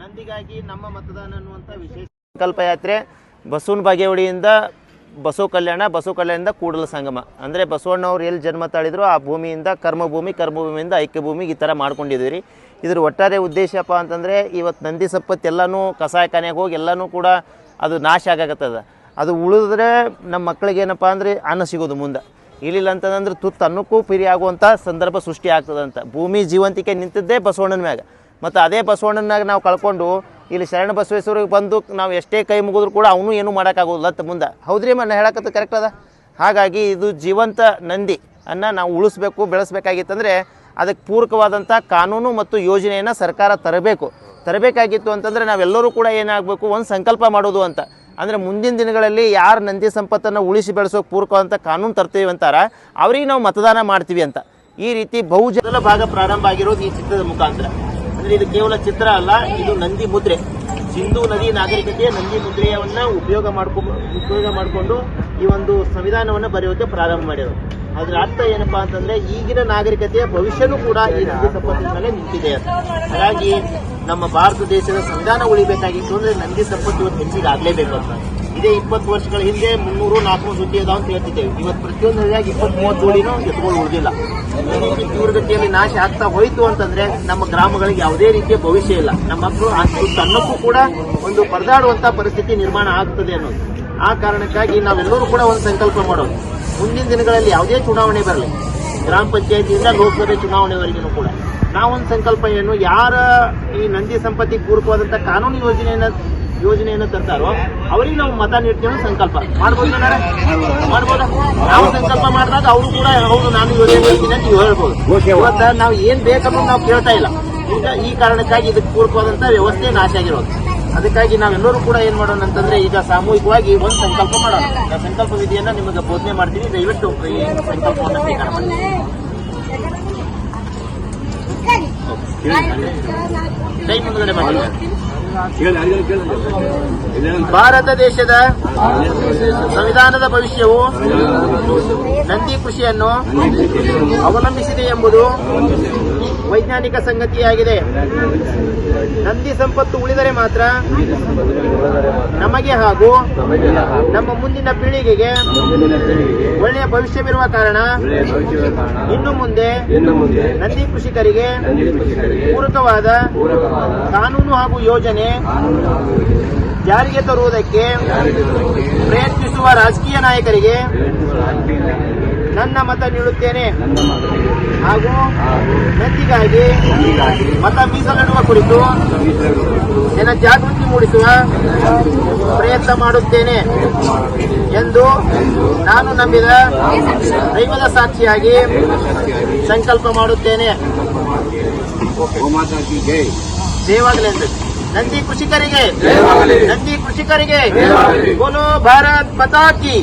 ನಂದಿಗಾಗಿ ನಮ್ಮ ಮತದಾನ ಅನ್ನುವಂಥ ವಿಶೇಷ ಸಂಕಲ್ಪ ಯಾತ್ರೆ ಬಸವನ ಬಾಗೇವಾಡಿಯಿಂದ ಬಸವ ಕಲ್ಯಾಣ, ಬಸವ ಕಲ್ಯಾಣದಿಂದ ಕೂಡಲ ಸಂಗಮ. ಅಂದರೆ ಬಸವಣ್ಣವ್ರು ಎಲ್ಲಿ ಜನ್ಮ ತಾಳಿದ್ರು ಆ ಭೂಮಿಯಿಂದ ಕರ್ಮಭೂಮಿ, ಕರ್ಮಭೂಮಿಯಿಂದ ಐಕ್ಯ ಭೂಮಿಗೆ ಈ ಥರ ಮಾಡ್ಕೊಂಡಿದ್ದೀವಿ ರೀ ಇದ್ರ ಒಟ್ಟಾರೆ ಉದ್ದೇಶಪ್ಪ ಅಂತಂದರೆ ಇವತ್ತು ನಂದಿ ಸಪ್ಪತ್ತು ಎಲ್ಲನೂ ಕಸಾಯಖಾನೆಗೆ ಹೋಗಿ ಎಲ್ಲನೂ ಕೂಡ ಅದು ನಾಶ ಆಗಾಕತ್ತದ. ಅದು ಉಳಿದ್ರೆ ನಮ್ಮ ಮಕ್ಕಳಿಗೆ ಏನಪ್ಪ ಅಂದರೆ ಅನ್ನ ಸಿಗೋದು ಮುಂದೆ. ಇಲ್ಲಿಲ್ಲ ಅಂತಂದ್ರೆ ತುತ್ತು ಅನ್ನಕ್ಕೂ ಪಿರಿ ಆಗುವಂಥ ಸಂದರ್ಭ ಸೃಷ್ಟಿ ಆಗ್ತದಂತ. ಭೂಮಿ ಜೀವಂತಿಕೆ ನಿಂತಿದ್ದೇ ಬಸವಣ್ಣನ ಮ್ಯಾಗ. ಮತ್ತು ಅದೇ ಬಸವಣ್ಣನಾಗ ನಾವು ಕಳ್ಕೊಂಡು ಇಲ್ಲಿ ಶರಣ ಬಸವೇಶ್ವರಿಗೆ ಬಂದು ನಾವು ಎಷ್ಟೇ ಕೈ ಮುಗಿದ್ರು ಕೂಡ ಅವನು ಏನು ಮಾಡೋಕ್ಕಾಗೋದಿಲ್ಲ ಅಂತ ಮುಂದೆ. ಹೌದ್ರಿ ಮನ್ನ ಹೇಳಕತ್ತ ಕರೆಕ್ಟ್ ಅದ? ಹಾಗಾಗಿ ಇದು ಜೀವಂತ ನಂದಿ ಅನ್ನ ನಾವು ಉಳಿಸ್ಬೇಕು, ಬೆಳೆಸ್ಬೇಕಾಗಿತ್ತಂದರೆ ಅದಕ್ಕೆ ಪೂರಕವಾದಂಥ ಕಾನೂನು ಮತ್ತು ಯೋಜನೆಯನ್ನು ಸರ್ಕಾರ ತರಬೇಕು. ತರಬೇಕಾಗಿತ್ತು ಅಂತಂದರೆ ನಾವೆಲ್ಲರೂ ಕೂಡ ಏನಾಗಬೇಕು, ಒಂದು ಸಂಕಲ್ಪ ಮಾಡೋದು ಅಂತ. ಅಂದರೆ ಮುಂದಿನ ದಿನಗಳಲ್ಲಿ ಯಾರು ನಂದಿ ಸಂಪತ್ತನ್ನು ಉಳಿಸಿ ಬೆಳೆಸೋಕೆ ಪೂರಕವಾದಂಥ ಕಾನೂನು ತರ್ತೀವಿ ಅಂತಾರೆ, ಅವ್ರಿಗೆ ನಾವು ಮತದಾನ ಮಾಡ್ತೀವಿ ಅಂತ. ಈ ರೀತಿ ಬಹುಜನ ಭಾಗ ಪ್ರಾರಂಭ ಆಗಿರೋದು ಈ ಚಿತ್ರದ ಮುಖಾಂತರ. ಅಂದ್ರೆ ಇದು ಕೇವಲ ಚಿತ್ರ ಅಲ್ಲ, ಇದು ನಂದಿ ಮುದ್ರೆ. ಸಿಂಧೂ ನದಿ ನಾಗರಿಕತೆಯ ನಂದಿ ಮುದ್ರೆಯವನ್ನ ಉಪಯೋಗ ಮಾಡ್ಕೊಂಡು ಉಪಯೋಗ ಮಾಡಿಕೊಂಡು ಈ ಒಂದು ಸಂವಿಧಾನವನ್ನು ಬರೆಯೋಕೆ ಪ್ರಾರಂಭ ಮಾಡಿದರು ಅದ್ರ ಅರ್ಥ ಏನಪ್ಪಾ ಅಂತಂದ್ರೆ ಈಗಿನ ನಾಗರಿಕತೆಯ ಭವಿಷ್ಯನೂ ಕೂಡ ಈ ನಂದಿ ಸಂಪತ್ತಿನ ಮೇಲೆ ನಿಂತಿದೆ. ಅಂತ ಹಾಗಾಗಿ ನಮ್ಮ ಭಾರತ ದೇಶದ ಸಂವಿಧಾನ ಉಳಿಬೇಕಾಗಿತ್ತು ಅಂದ್ರೆ ನಂದಿ ಸಂಪತ್ತು ಹೆಚ್ಚಿಗೆ ಆಗ್ಲೇಬೇಕು ಅಂತ. ಇದೇ ಇಪ್ಪತ್ತು ವರ್ಷಗಳ ಹಿಂದೆ ಮುನ್ನೂರು ನಾಲ್ಕುನೂರು ಸುದ್ದಿ ಅದಾವ ಅಂತ ಹೇಳ್ತಿದ್ದೇವೆ. ಇವತ್ತು ಪ್ರತಿಯೊಂದು ಹಳ್ಳಿಯಾಗಿ ಇಪ್ಪತ್ತು ಮೂವತ್ತು ಜೋಡಿನೂ ಎತ್ಕೊಂಡು ಉಳಿದಿಲ್ಲ. ಈ ರೀತಿ ನಾಶ ಆಗ್ತಾ ಹೋಯಿತು ಅಂತಂದ್ರೆ ನಮ್ಮ ಗ್ರಾಮಗಳಿಗೆ ಯಾವುದೇ ರೀತಿಯ ಭವಿಷ್ಯ ಇಲ್ಲ. ನಮ್ಮ ಮಕ್ಕಳು ಅಷ್ಟು ತನ್ನಕ್ಕೂ ಕೂಡ ಒಂದು ಪರದಾಡುವಂತ ಪರಿಸ್ಥಿತಿ ನಿರ್ಮಾಣ ಆಗ್ತದೆ ಅನ್ನೋದು. ಆ ಕಾರಣಕ್ಕಾಗಿ ನಾವೆಲ್ಲರೂ ಕೂಡ ಒಂದು ಸಂಕಲ್ಪ ಮಾಡೋದು. ಮುಂದಿನ ದಿನಗಳಲ್ಲಿ ಯಾವುದೇ ಚುನಾವಣೆ ಬರಲಿ, ಗ್ರಾಮ ಪಂಚಾಯತಿಯಿಂದ ಲೋಕಸಭೆ ಚುನಾವಣೆವರೆಗೂ ಕೂಡ. ನಾವೊಂದು ಸಂಕಲ್ಪ ಏನು, ಯಾರ ಈ ನಂದಿ ಸಂಪತ್ತಿ ಪೂರಕವಾದಂತಹ ಕಾನೂನು ಯೋಜನೆಯನ್ನ ಯೋಜನೆಯನ್ನು ತರ್ತಾರೋ ಅವರಿಗೆ ನಾವು ಮತ ನೀಡ್ತೀವಿ ಸಂಕಲ್ಪ. ಮಾಡ್ಬೋದು ಮಾಡ್ಬೋದಾ? ನಾವು ಸಂಕಲ್ಪ ಮಾಡಿದಾಗ ಅವರು ಕೂಡ ಹೌದು ನಾನು ಯೋಜನೆ ನೀಡ್ತೀನಿ ಅಂತ ನೀವು ಹೇಳ್ಬೋದು ಇವತ್ತ ನಾವು ಏನ್ ಬೇಕನ್ನೋದು ನಾವು ಕೇಳ್ತಾ ಇಲ್ಲ. ಈಗ ಈ ಕಾರಣಕ್ಕಾಗಿ ಇದಕ್ಕೆ ಪೂರಕವಾದಂತ ವ್ಯವಸ್ಥೆ ನಾಶ ಆಗಿರೋದು. ಅದಕ್ಕಾಗಿ ನಾವೆಲ್ಲರೂ ಕೂಡ ಏನ್ ಮಾಡೋಣ ಅಂತಂದ್ರೆ ಈಗ ಸಾಮೂಹಿಕವಾಗಿ ಒಂದು ಸಂಕಲ್ಪ ಮಾಡೋಣ. ಆ ಸಂಕಲ್ಪ ವಿಧಿಯನ್ನ ನಿಮಗೆ ಬೋಧನೆ ಮಾಡ್ತೀನಿ. ದಯವಿಟ್ಟು ಈ ಸಂಕಲ್ಪವನ್ನು ಸ್ವೀಕಾರ ಮಾಡಿ. ಟೈಮ್ ಮುಂದ್ಗಡೆ ಮಾಡಿ ಭಾರತ ದೇಶದ ಸಂವಿಧಾನದ ಭವಿಷ್ಯವು ನಂದಿ ಕೃಷಿಯನ್ನು ಅವಲಂಬಿಸಿದೆ ಎಂಬುದು ವೈಜ್ಞಾನಿಕ ಸಂಗತಿಯಾಗಿದೆ. ನಂದಿ ಸಂಪತ್ತು ಉಳಿದರೆ ಮಾತ್ರ ನಮಗೆ ಹಾಗೂ ನಮ್ಮ ಮುಂದಿನ ಪೀಳಿಗೆಗೆ ಒಳ್ಳೆಯ ಭವಿಷ್ಯವಿರುವ ಕಾರಣ ಇನ್ನು ಮುಂದೆ ನಂದಿ ಕೃಷಿಕರಿಗೆ ಪೂರಕವಾದ ಕಾನೂನು ಹಾಗೂ ಯೋಜನೆ ಜಾರಿಗೆ ತರುವುದಕ್ಕೆ ಪ್ರಯತ್ನಿಸುವ ರಾಜಕೀಯ ನಾಯಕರಿಗೆ ನನ್ನ ಮತ ನೀಡುತ್ತೇನೆ. ಹಾಗೂ ನಂದಿಗಾಗಿ ಮತ ಮೀಸಲಿಡುವ ಕುರಿತು ಜನ ಜಾಗೃತಿ ಮೂಡಿಸುವ ಪ್ರಯತ್ನ ಮಾಡುತ್ತೇನೆ ಎಂದು ನಾನು ನಂಬಿದ ದೈವದ ಸಾಕ್ಷಿಯಾಗಿ ಸಂಕಲ್ಪ ಮಾಡುತ್ತೇನೆ. ದೇವಾಗಲೇ ನಂದಿ ಕೃಷಿಕರಿಗೆ. ನಂದಿ ಕೃಷಿಕರಿಗೆ. ಬೋಲೋ ಭಾರತ್ ಮತಾ ಕಿ.